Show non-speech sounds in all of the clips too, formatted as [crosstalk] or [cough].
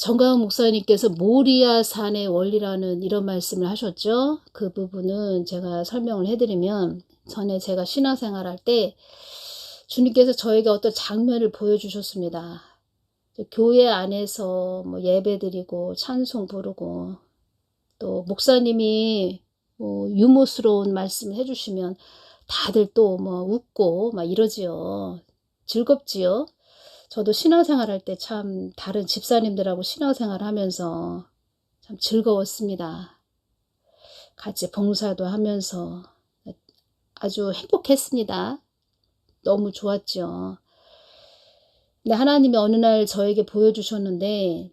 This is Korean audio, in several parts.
정가은 목사님께서 모리아 산의 원리라는 이런 말씀을 하셨죠. 그 부분은 제가 설명을 해드리면 전에 제가 신앙생활 할 때 주님께서 저에게 어떤 장면을 보여주셨습니다. 교회 안에서 뭐 예배 드리고 찬송 부르고 또 목사님이 뭐 유머스러운 말씀을 해주시면 다들 또 뭐 웃고 막 이러지요. 즐겁지요. 저도 신앙생활 할 때 참 다른 집사님들하고 신앙생활 하면서 참 즐거웠습니다. 같이 봉사도 하면서 아주 행복했습니다. 너무 좋았죠. 근데 하나님이 어느 날 저에게 보여주셨는데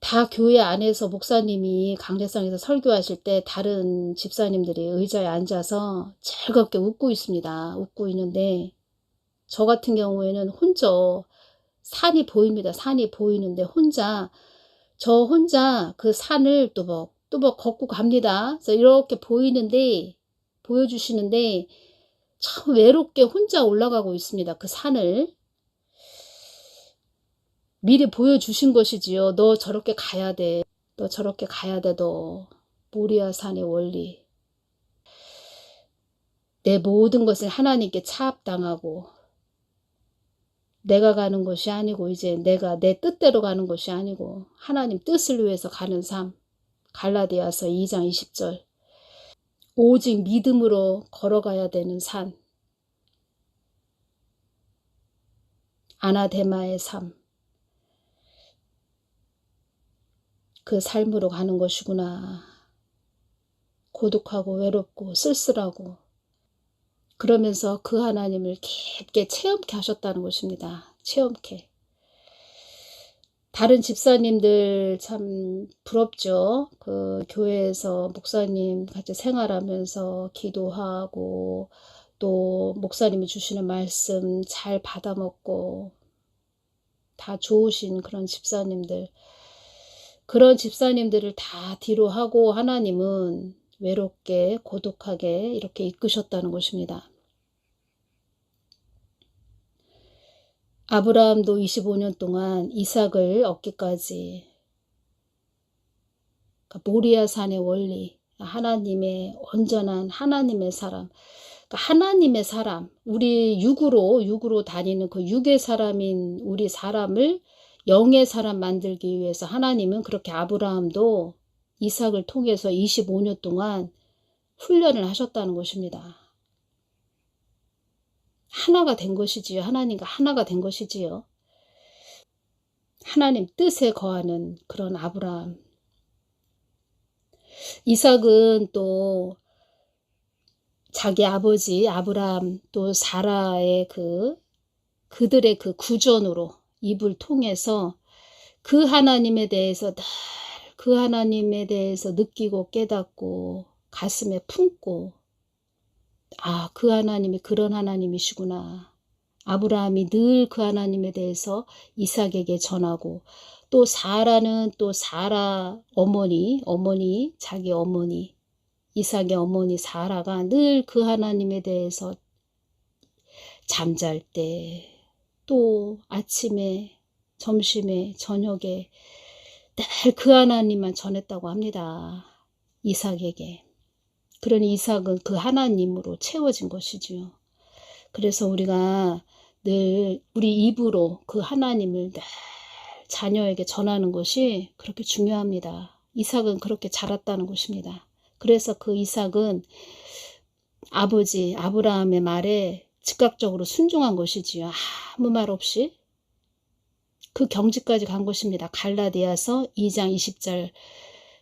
다 교회 안에서 목사님이 강대상에서 설교하실 때 다른 집사님들이 의자에 앉아서 즐겁게 웃고 있습니다. 웃고 있는데 저 같은 경우에는 혼자 산이 보입니다. 산이 보이는데 혼자 저 혼자 그 산을 또뭐 또뭐 걷고 갑니다. 그래서 이렇게 보이는데 보여주시는데 참 외롭게 혼자 올라가고 있습니다. 그 산을 미리 보여주신 것이지요. 너 저렇게 가야 돼. 너 저렇게 가야 돼. 너 모리아 산의 원리. 내 모든 것을 하나님께 차압당하고 내가 가는 것이 아니고 이제 내가 내 뜻대로 가는 것이 아니고 하나님 뜻을 위해서 가는 삶. 갈라디아서 2장 20절. 오직 믿음으로 걸어가야 되는 산. 아나데마의 삶. 그 삶으로 가는 것이구나. 고독하고 외롭고 쓸쓸하고 그러면서 그 하나님을 깊게 체험케 하셨다는 것입니다. 체험케. 다른 집사님들 참 부럽죠. 그 교회에서 목사님 같이 생활하면서 기도하고 또 목사님이 주시는 말씀 잘 받아먹고 다 좋으신 그런 집사님들. 그런 집사님들을 다 뒤로 하고 하나님은 외롭게 고독하게 이렇게 이끄셨다는 것입니다. 아브라함도 25년 동안 이삭을 얻기까지 그러니까 모리아 산의 원리, 하나님의 온전한 하나님의 사람, 그러니까 하나님의 사람, 우리 육으로 육으로 다니는 그 육의 사람인 우리 사람을 영의 사람 만들기 위해서 하나님은 그렇게 아브라함도 이삭을 통해서 25년 동안 훈련을 하셨다는 것입니다. 하나가 된 것이지요. 하나님과 하나가 된 것이지요. 하나님 뜻에 거하는 그런 아브라함. 이삭은 또 자기 아버지 아브라함 또 사라의 그 그들의 그 구전으로 입을 통해서 그 하나님에 대해서 늘 그 하나님에 대해서 느끼고 깨닫고 가슴에 품고 아, 그 하나님이 그런 하나님이시구나. 아브라함이 늘 그 하나님에 대해서 이삭에게 전하고 또 사라는 또 사라 어머니, 어머니, 자기 어머니, 이삭의 어머니 사라가 늘 그 하나님에 대해서 잠잘 때, 또 아침에, 점심에, 저녁에 늘 그 하나님만 전했다고 합니다. 이삭에게. 그러니 이삭은 그 하나님으로 채워진 것이지요. 그래서 우리가 늘 우리 입으로 그 하나님을 늘 자녀에게 전하는 것이 그렇게 중요합니다. 이삭은 그렇게 자랐다는 것입니다. 그래서 그 이삭은 아버지 아브라함의 말에 즉각적으로 순종한 것이지요. 아무 말 없이 그 경지까지 간 것입니다. 갈라디아서 2장 20절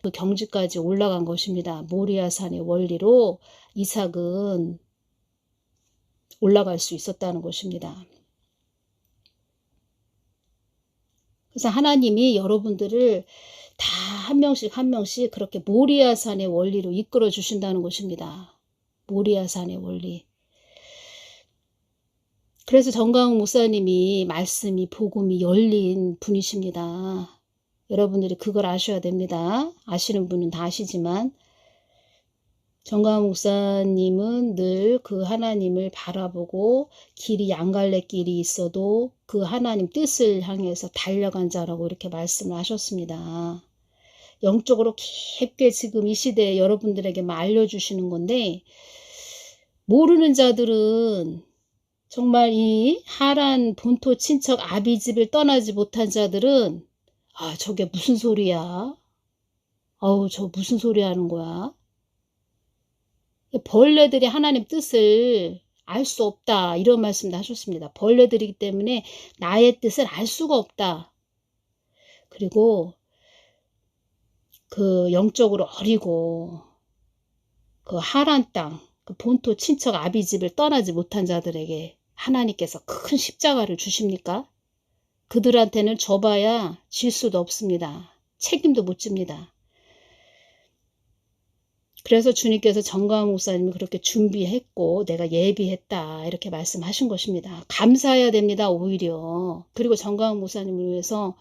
그 경지까지 올라간 것입니다. 모리아산의 원리로 이삭은 올라갈 수 있었다는 것입니다. 그래서 하나님이 여러분들을 다 한 명씩 한 명씩 그렇게 모리아산의 원리로 이끌어 주신다는 것입니다. 모리아산의 원리. 그래서 정강욱 목사님이 말씀이 복음이 열린 분이십니다. 여러분들이 그걸 아셔야 됩니다. 아시는 분은 다 아시지만 정강 목사님은 늘 그 하나님을 바라보고 길이 양갈래 길이 있어도 그 하나님 뜻을 향해서 달려간 자라고 이렇게 말씀을 하셨습니다. 영적으로 깊게 지금 이 시대에 여러분들에게 알려주시는 건데 모르는 자들은 정말 이 하란 본토 친척 아비 집을 떠나지 못한 자들은 아 저게 무슨 소리야? 어우 저 무슨 소리 하는 거야? 벌레들이 하나님 뜻을 알 수 없다 이런 말씀도 하셨습니다. 벌레들이기 때문에 나의 뜻을 알 수가 없다. 그리고 그 영적으로 어리고 그 하란 땅, 그 본토 친척 아비 집을 떠나지 못한 자들에게 하나님께서 큰 십자가를 주십니까? 그들한테는 져봐야 질 수도 없습니다. 책임도 못 집니다. 그래서 주님께서 정가은 목사님이 그렇게 준비했고 내가 예비했다 이렇게 말씀하신 것입니다. 감사해야 됩니다. 오히려. 그리고 정가은 목사님을 위해서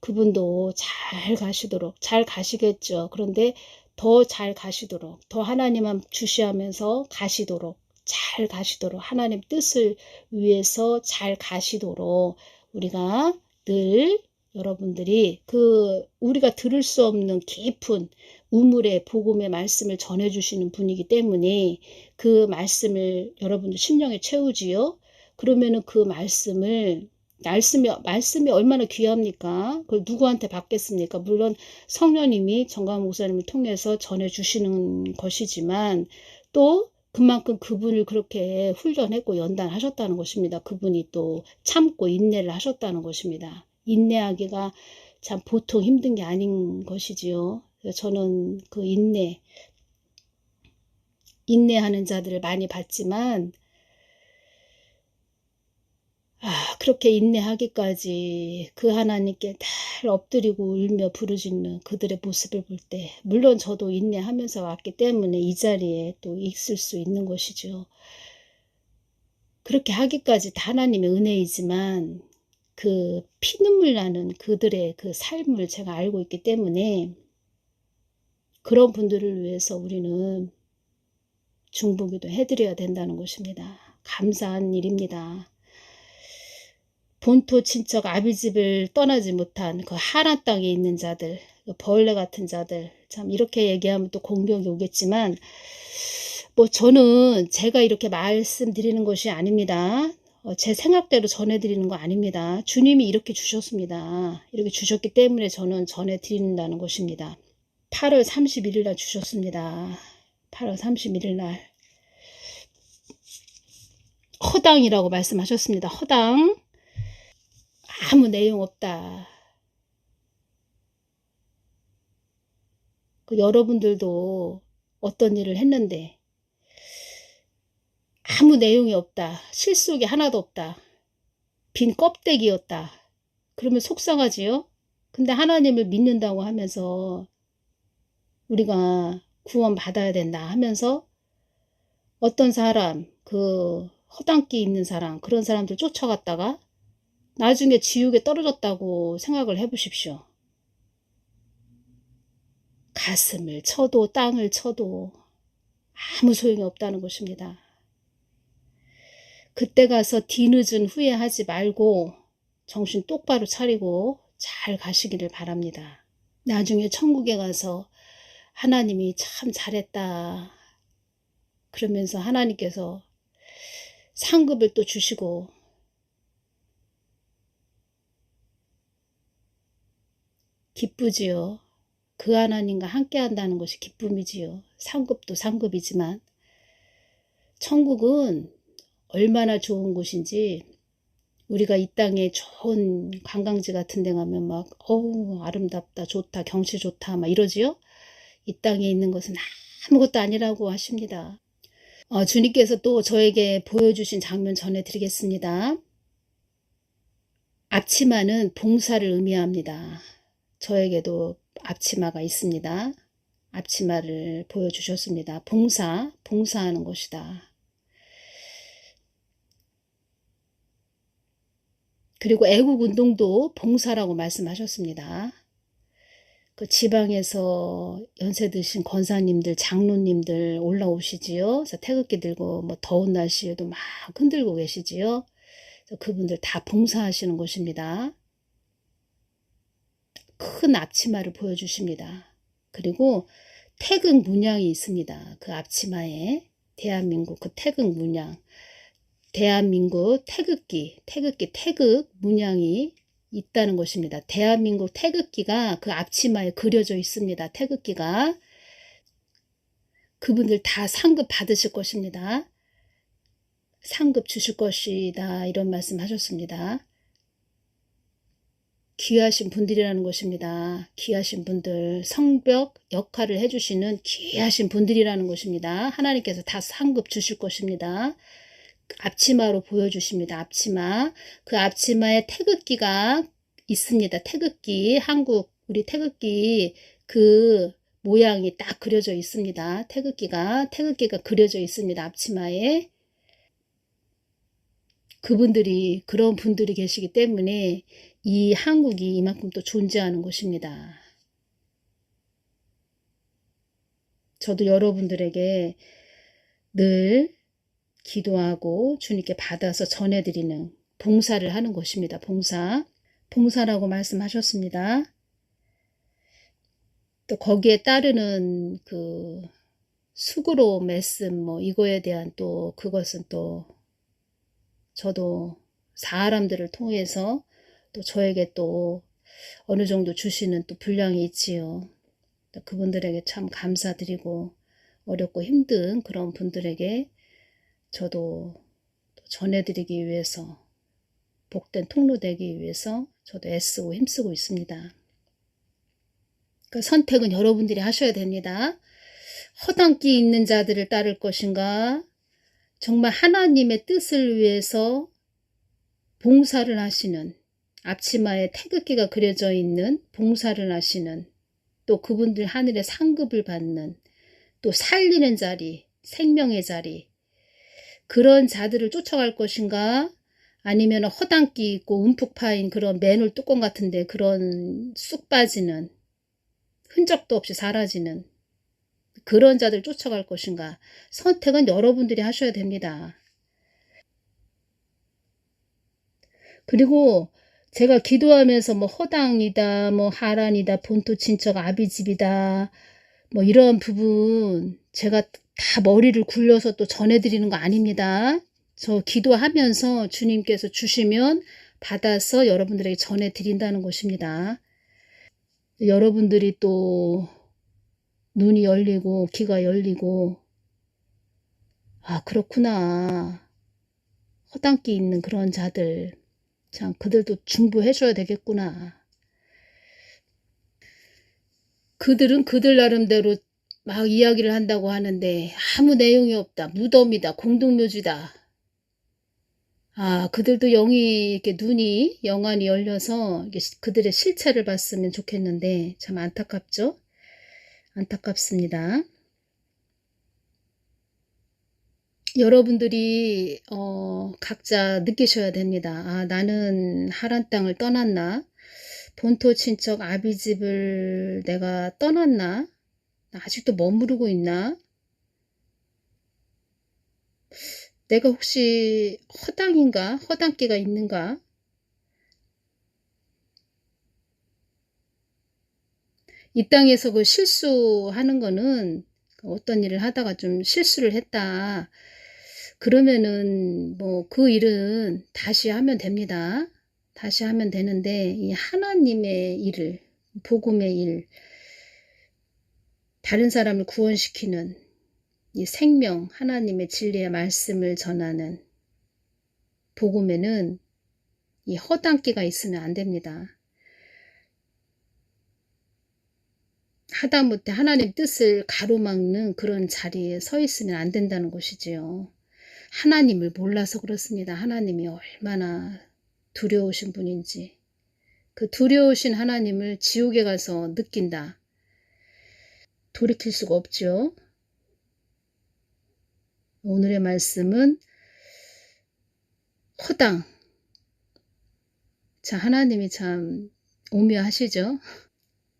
그분도 잘 가시도록 잘 가시겠죠. 그런데 더 잘 가시도록 더 하나님만 주시하면서 가시도록 잘 가시도록 하나님 뜻을 위해서 잘 가시도록 우리가 늘 여러분들이 그 우리가 들을 수 없는 깊은 우물의 복음의 말씀을 전해주시는 분이기 때문에 그 말씀을 여러분들 심령에 채우지요. 그러면은 그 말씀을 말씀이 말씀이 얼마나 귀합니까? 그걸 누구한테 받겠습니까? 물론 성령님이 정강 목사님을 통해서 전해 주시는 것이지만 또 그만큼 그분을 그렇게 훈련했고 연단하셨다는 것입니다. 그분이 또 참고 인내를 하셨다는 것입니다. 인내하기가 참 보통 힘든 게 아닌 것이지요. 저는 그 인내, 인내하는 자들을 많이 봤지만, 아, 그렇게 인내하기까지 그 하나님께 날 엎드리고 울며 부르짖는 그들의 모습을 볼 때, 물론 저도 인내하면서 왔기 때문에 이 자리에 또 있을 수 있는 것이죠. 그렇게 하기까지 다 하나님의 은혜이지만, 그 피눈물 나는 그들의 그 삶을 제가 알고 있기 때문에 그런 분들을 위해서 우리는 중보기도 해드려야 된다는 것입니다. 감사한 일입니다. 본토 친척 아비집을 떠나지 못한 그 하란 땅에 있는 자들, 그 벌레 같은 자들, 참 이렇게 얘기하면 또 공격이 오겠지만, 뭐 저는 제가 이렇게 말씀드리는 것이 아닙니다. 어, 제 생각대로 전해드리는 거 아닙니다. 주님이 이렇게 주셨습니다. 이렇게 주셨기 때문에 저는 전해드린다는 것입니다. 8월 31일 날 주셨습니다. 8월 31일 날. 허당이라고 말씀하셨습니다. 허당. 아무 내용 없다. 그 여러분들도 어떤 일을 했는데 아무 내용이 없다. 실속이 하나도 없다. 빈 껍데기였다. 그러면 속상하지요? 근데 하나님을 믿는다고 하면서 우리가 구원 받아야 된다 하면서 어떤 사람, 그 허당기 있는 사람, 그런 사람들 쫓아갔다가 나중에 지옥에 떨어졌다고 생각을 해보십시오. 가슴을 쳐도 땅을 쳐도 아무 소용이 없다는 것입니다. 그때 가서 뒤늦은 후회하지 말고 정신 똑바로 차리고 잘 가시기를 바랍니다. 나중에 천국에 가서 하나님이 참 잘했다. 그러면서 하나님께서 상급을 또 주시고 기쁘지요. 그 하나님과 함께 한다는 것이 기쁨이지요. 상급도 상급이지만. 천국은 얼마나 좋은 곳인지 우리가 이 땅에 좋은 관광지 같은 데 가면 막 어우 아름답다 좋다 경치 좋다 막 이러지요? 이 땅에 있는 것은 아무것도 아니라고 하십니다. 어, 주님께서 또 저에게 보여주신 장면 전해드리겠습니다. 앞치마는 봉사를 의미합니다 저에게도 앞치마가 있습니다 앞치마를 보여주셨습니다 봉사 봉사하는 것이다 그리고 애국 운동도 봉사라고 말씀하셨습니다. 그 지방에서 연세 드신 권사님들, 장로님들 올라오시지요. 그래서 태극기 들고 뭐 더운 날씨에도 막 흔들고 계시지요. 그래서 그분들 다 봉사하시는 곳입니다. 큰 앞치마를 보여주십니다. 그리고 태극 문양이 있습니다. 그 앞치마에 대한민국 그 태극 문양, 대한민국 태극기, 태극기 태극 문양이 있다는 것입니다. 대한민국 태극기가 그 앞치마에 그려져 있습니다. 태극기가 그분들 다 상급 받으실 것입니다. 상급 주실 것이다 이런 말씀 하셨습니다. 귀하신 분들이라는 것입니다. 귀하신 분들, 성벽 역할을 해주시는 귀하신 분들이라는 것입니다. 하나님께서 다 상급 주실 것입니다. 앞치마로 보여주십니다. 앞치마. 그 앞치마에 태극기가 있습니다. 태극기. 한국, 우리 태극기 그 모양이 딱 그려져 있습니다. 태극기가, 태극기가 그려져 있습니다. 앞치마에. 그분들이, 그런 분들이 계시기 때문에 이 한국이 이만큼 또 존재하는 곳입니다. 저도 여러분들에게 늘 기도하고 주님께 받아서 전해드리는 봉사를 하는 것입니다. 봉사. 봉사라고 말씀하셨습니다. 또 거기에 따르는 그 수고로 말씀 뭐 이거에 대한 또 그것은 또 저도 사람들을 통해서 또 저에게 또 어느 정도 주시는 또 분량이 있지요. 그분들에게 참 감사드리고 어렵고 힘든 그런 분들에게 저도 전해드리기 위해서 복된 통로 되기 위해서 저도 애쓰고 힘쓰고 있습니다. 그 선택은 여러분들이 하셔야 됩니다. 허당끼 있는 자들을 따를 것인가? 정말 하나님의 뜻을 위해서 봉사를 하시는 앞치마에 태극기가 그려져 있는 봉사를 하시는 또 그분들 하늘의 상급을 받는 또 살리는 자리, 생명의 자리 그런 자들을 쫓아갈 것인가? 아니면 허당끼 있고 움푹 파인 그런 맨홀 뚜껑 같은데 그런 쑥 빠지는 흔적도 없이 사라지는 그런 자들 쫓아갈 것인가? 선택은 여러분들이 하셔야 됩니다. 그리고 제가 기도하면서 뭐 허당이다, 뭐 하란이다, 본토 친척 아비집이다, 뭐 이런 부분 제가 다 머리를 굴려서 또 전해드리는 거 아닙니다. 저 기도하면서 주님께서 주시면 받아서 여러분들에게 전해드린다는 것입니다. 여러분들이 또 눈이 열리고 귀가 열리고 아 그렇구나 허당끼 있는 그런 자들 참 그들도 중보해줘야 되겠구나 그들은 그들 나름대로 막 이야기를 한다고 하는데 아무 내용이 없다. 무덤이다. 공동묘지다. 아, 그들도 영이 이렇게 눈이 영안이 열려서 그들의 실체를 봤으면 좋겠는데 참 안타깝죠? 안타깝습니다. 여러분들이 어, 각자 느끼셔야 됩니다. 아, 나는 하란 땅을 떠났나? 본토 친척 아비 집을 내가 떠났나? 아직도 머무르고 있나? 내가 혹시 허당인가? 허당기가 있는가? 이 땅에서 그 실수하는 거는 어떤 일을 하다가 좀 실수를 했다. 그러면은 뭐 그 일은 다시 하면 됩니다. 다시 하면 되는데 이 하나님의 일을 복음의 일 다른 사람을 구원시키는 이 생명, 하나님의 진리의 말씀을 전하는 복음에는 이 허당기가 있으면 안 됩니다. 하다못해 하나님 뜻을 가로막는 그런 자리에 서 있으면 안 된다는 것이지요. 하나님을 몰라서 그렇습니다. 하나님이 얼마나 두려우신 분인지. 그 두려우신 하나님을 지옥에 가서 느낀다. 돌이킬 수가 없죠. 오늘의 말씀은 허당. 자, 하나님이 참 오묘하시죠?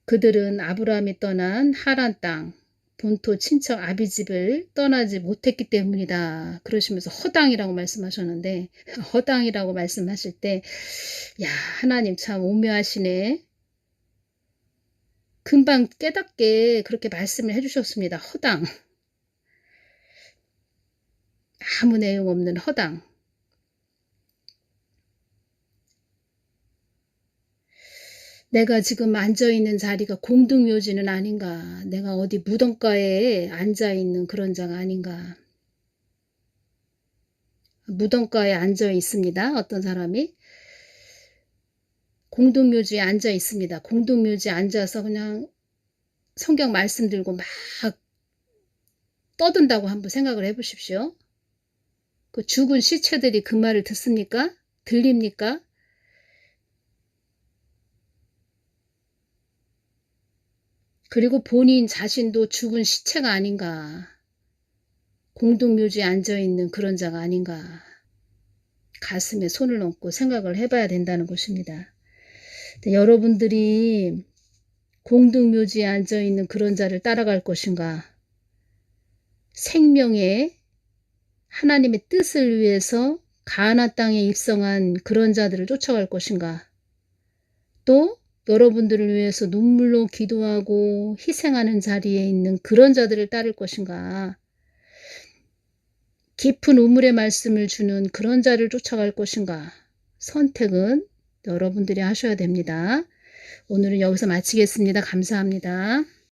그들은 아브라함이 떠난 하란 땅, 본토 친척 아비 집을 떠나지 못했기 때문이다. 그러시면서 허당이라고 말씀하셨는데 [laughs] 허당이라고 말씀하실 때 야, 하나님 참 오묘하시네. 금방 깨닫게 그렇게 말씀을 해주셨습니다. 허당. 아무 내용 없는 허당. 내가 지금 앉아있는 자리가 공동묘지는 아닌가. 내가 어디 무덤가에 앉아있는 그런 자가 아닌가. 무덤가에 앉아 있습니다. 어떤 사람이. 공동묘지에 앉아 있습니다. 공동묘지에 앉아서 그냥 성경 말씀 들고 막 떠든다고 한번 생각을 해보십시오. 그 죽은 시체들이 그 말을 듣습니까? 들립니까? 그리고 본인 자신도 죽은 시체가 아닌가. 공동묘지에 앉아있는 그런 자가 아닌가. 가슴에 손을 얹고 생각을 해봐야 된다는 것입니다. 여러분들이 공동묘지에 앉아있는 그런 자를 따라갈 것인가. 생명의 하나님의 뜻을 위해서 가나 땅에 입성한 그런 자들을 쫓아갈 것인가. 또 여러분들을 위해서 눈물로 기도하고 희생하는 자리에 있는 그런 자들을 따를 것인가? 깊은 우물의 말씀을 주는 그런 자를 쫓아갈 것인가? 선택은 여러분들이 하셔야 됩니다. 오늘은 여기서 마치겠습니다. 감사합니다.